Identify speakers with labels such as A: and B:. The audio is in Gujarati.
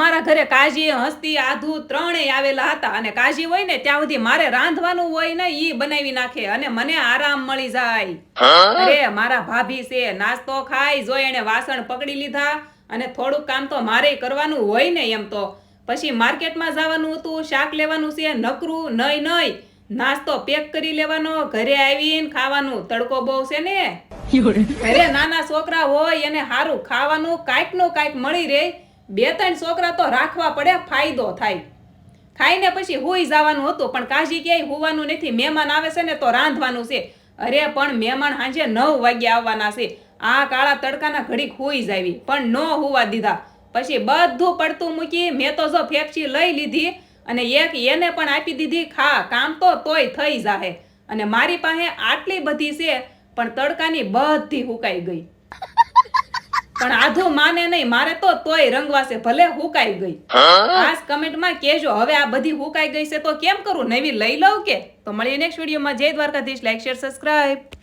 A: મારા ઘરે કાજી હસ્તી આધુ ત્રણેય આવેલા હતા. અને કાજી હોય ને ત્યાં સુધી મારે રાંધવાનું હોય ને ઈ બનાવી નાખે અને મને આરામ મળી જાય. અરે મારા ભાભી છે નાસ્તો ખાઈ જો એને વાસણ પકડી લીધા અને થોડુંક કામ તો મારે કરવાનું હોય ને એમ તો. પછી માર્કેટમાં જવાનું હતું શાક લેવાનું છે નકરું નઈ નઈ. નાસ્તો પેક કરી લેવાનો ઘરે આવીને ખાવાનું. તડકો બહુ છે ને. અરે નાના છોકરા હોય એને સારું ખાવાનું કાંઈકનું કાંઈક મળી રહે. બે ત્રણ છોકરા તો રાખવા પડે, ફાયદો થાય. ખાઈને પછી હોઈ જવાનું હતું, પણ કાજી ક્યાંય હોવાનું નથી. મહેમાન આવે છે ને તો રાંધવાનું છે. અરે, પણ મહેમાન સાંજે નવ વાગે આવવાના છે. આ કાળા તડકાના ઘડીક હોઈ જાવી પણ ન હોવા દીધા. પછી બધું પડતું મૂકી, મેં તો જો ફેફસી લઈ લીધી અને એક એને પણ આપી દીધી, ખા, કામ તો તોય થઈ જાહે. અને મારી પાસે આટલી બધી છે, પણ તડકાની બધી હુકાઈ ગઈ. પણ આધો માને નહીં મારે તો તોય રંગવાશે ભલે હુકાઈ ગઈ. ખાસ કમેન્ટમાં કહેજો હવે આ બધી હુકાઈ ગઈ છે તો કેમ કરું? નવી લઈ લઉં કે? તો મળીએ નેક્સ્ટ વિડીયોમાં જય દ્વારકાધીશ. Like share subscribe